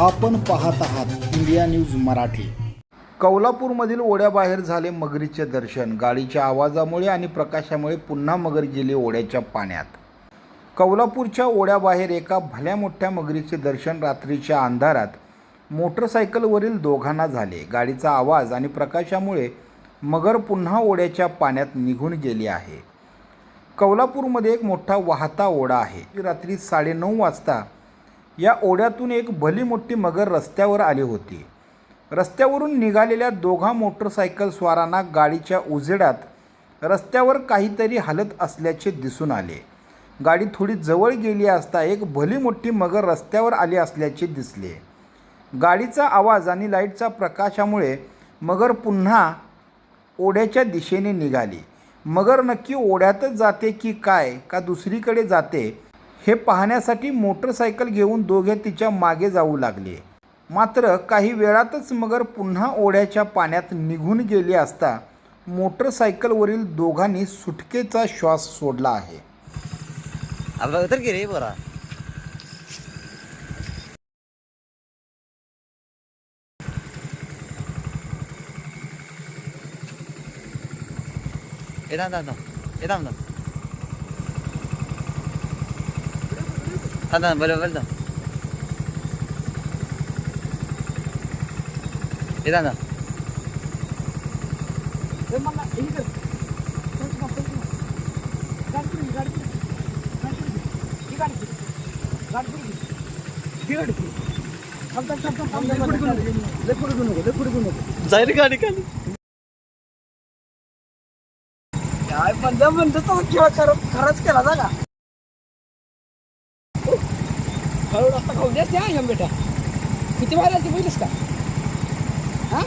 आपण पाहत आहात इंडिया न्यूज मराठी. कौलापूरमधील ओढ्याबाहेर झाले मगरीचे दर्शन. गाडीच्या आवाजामुळे आणि प्रकाशामुळे पुन्हा मगर गेली ओढ्याच्या पाण्यात. कौलापूरच्या ओढ्याबाहेर एका भल्या मोठ्या मगरीचे दर्शन रात्रीच्या अंधारात मोटरसायकलवरील दोघांना झाले. गाडीचा आवाज आणि प्रकाशामुळे मगर पुन्हा ओढ्याच्या पाण्यात निघून गेली आहे. कौलापूरमध्ये एक मोठा वाहता ओढा आहे. रात्री साडेनऊ वाजता या ओढ्यातून एक भली मोठी मगर रस्त्यावर आली होती. रस्त्यावरून निघालेल्या दोघा मोटरसायकल स्वारांना गाडीच्या उजेडात रस्त्यावर काहीतरी हलत असल्याचे दिसून आले. गाडी थोडी जवळ गेली असता एक भली मोठी मगर रस्त्यावर आली असल्याचे दिसले. गाडीचा आवाज आणि लाईटचा प्रकाशामुळे मगर पुन्हा ओढ्याच्या दिशेने निघाली. मगर नक्की ओढ्यातच जाते की काय का दुसरीकडे जाते हे पाहण्यासाठी मोटरसायकल घेऊन दोघे तिच्यामागे जाऊ लागले. मात्र काही वेळातच मगर पुन्हा ओढ्याच्या पाण्यात निघून गेली असता मोटरसायकलवरील दोघांनी सुटकेचा श्वास सोडला आहे. तर रे बोरा इधर बोलो बोलो. इधर इधर जाईल गाडी खाली. काय म्हणलं म्हणलं तो खरं खरंच केला जागा. हळू रस्ता खाऊ द्यास त्या येऊन बेटा. किती बाहेर ते पहिलीस का? हां?